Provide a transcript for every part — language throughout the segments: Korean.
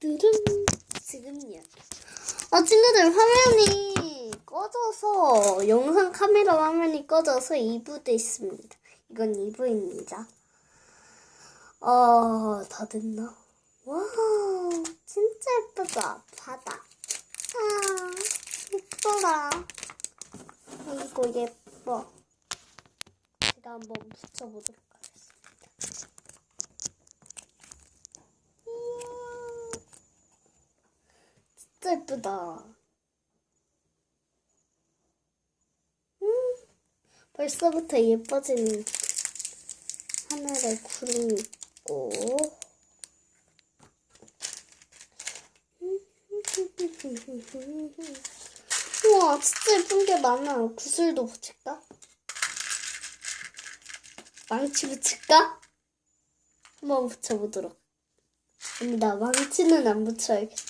뚜rum 지금요. 아 친구들 화면이 꺼져서 영상 카메라 화면이 꺼져서 2부돼 있습니다. 이건 2부입니다. 어, 다 됐나? 와, 진짜 예쁘다. 바다. 아, 예뻐라. 이거 예뻐. 제가 한번 붙여보도록 진짜 예쁘다. 음, 벌써부터 예뻐지는 하늘에 구름이 있고. 우와, 진짜 예쁜 게 많아요. 구슬도 붙일까? 망치 붙일까? 한번 붙여보도록. 아니다, 망치는 안 붙여야겠다.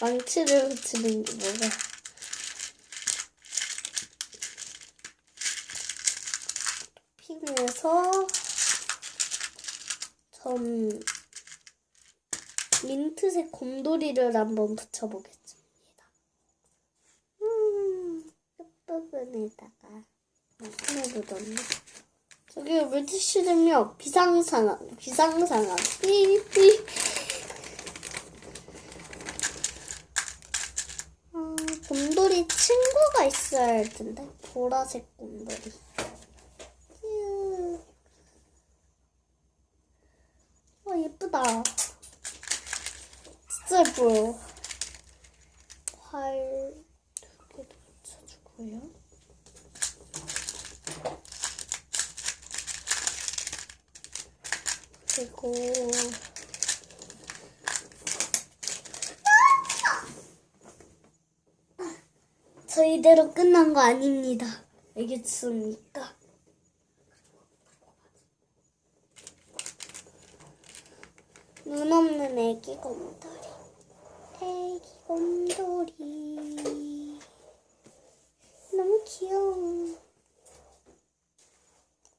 망치를 붙이는 게 뭐가? 핑에서 전 민트색 곰돌이를 한번 붙여보겠습니다. 음, 끝부분에다가 손에 묻었네. 저기 물티슈는요 비상상황, 비상상황, 삐삐. 아, 곰돌이 친구가 있어야 할 텐데 보라색 곰돌이. 휴. 와 예쁘다. 진짜 예뻐요. 활두 개도 붙여주고요. 그리고 저희대로 끝난 거 아닙니다. 알겠습니까? 눈 없는 애기 곰돌이. 애기 곰돌이. 너무 귀여워.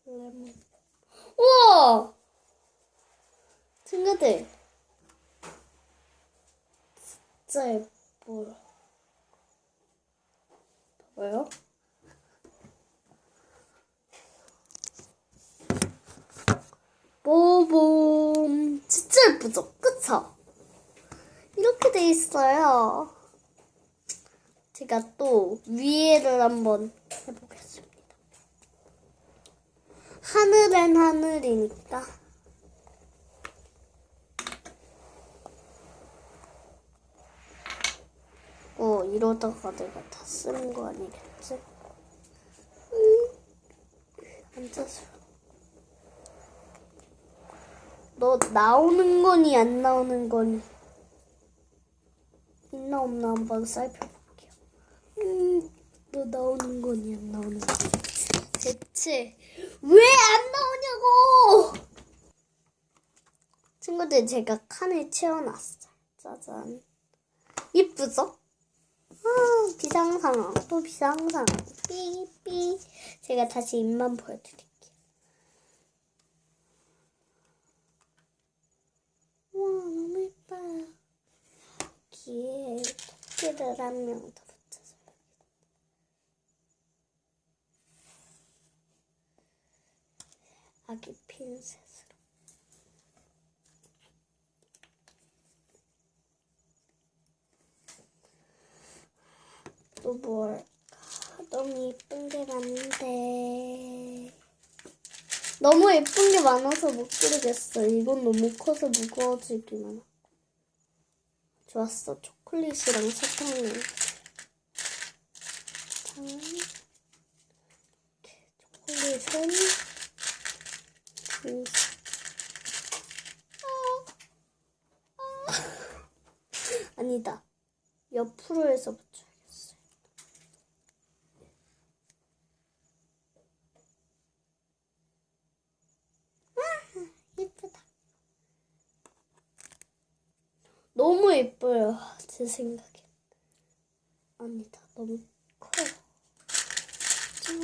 레몬. 우와! 친구들. 진짜 예뻐요. 봐봐요. 뽀봄. 진짜 예쁘죠? 그쵸? 이렇게 돼 있어요. 제가 또 위에를 한번 해보겠습니다. 하늘엔 하늘이니까. 어, 이러다가 내가 다 쓰는 거 아니겠지? 음, 앉아서. 너 나오는 거니 안 나오는 거니? 있나 없나 한번 살펴볼게요. 음, 너 나오는 거니 안 나오는 거니? 대체 왜 안 나오냐고! 친구들 제가 칸을 채워놨어요. 짜잔. 이쁘죠? 아, 비상상황. 또 비상상황. 삐삐. 제가 다시 입만 보여드릴게요. 와, 너무 예뻐요. 여기에 토끼를 한 명 더 붙여서. 아기 핀셋으로. 또 뭘까? 너무 예쁜 게 많은데. 너무 예쁜 게 많아서 못 그리겠어. 이건 너무 커서 무거워지기만 하고. 좋았어. 초콜릿이랑 사탕을. 사탕. 초콜릿은. 음. 아. 아. 아니다. 옆으로 해서 붙여야겠어요. 예쁘다. 너무 예뻐요. 제 생각엔. 아니다. 너무 커요. 짠.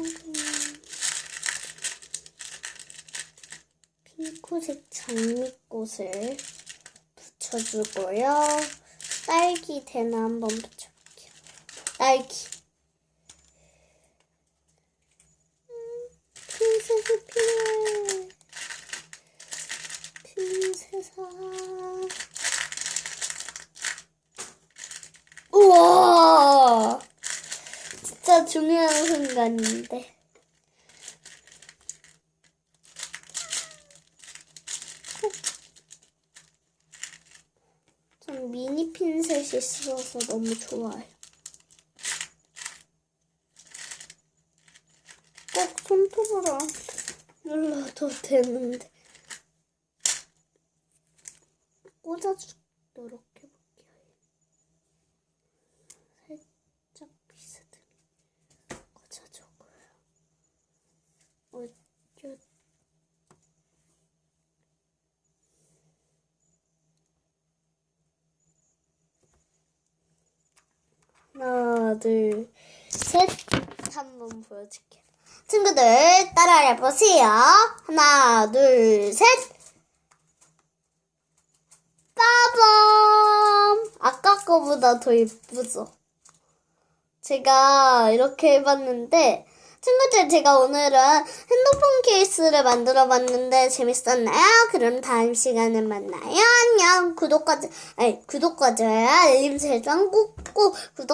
핑크색 장미꽃을 붙여주고요. 딸기 대나 한번 붙여볼게요. 딸기. 음, 핀셋이 필요해. 핀셋아. 우와! 진짜 중요한 순간인데. 전 미니 핀셋이 있어서 너무 좋아요. 꼭 손톱으로 안 눌러도 되는데. 꽂아주도록 해볼게요. 살짝 비스듬히 꽂아주고요. 어, 저, 하나, 둘, 셋. 한번 보여줄게요. 친구들, 따라해 보세요. 하나, 둘, 셋. 빠밤! 아까 거보다 더 예쁘죠? 제가 이렇게 해봤는데, 친구들 제가 오늘은 핸드폰 케이스를 만들어 봤는데 재밌었나요? 그럼 다음 시간에 만나요. 안녕. 구독과, 조- 아니, 구독과 좋아요, 알림 설정 꾹꾹 구독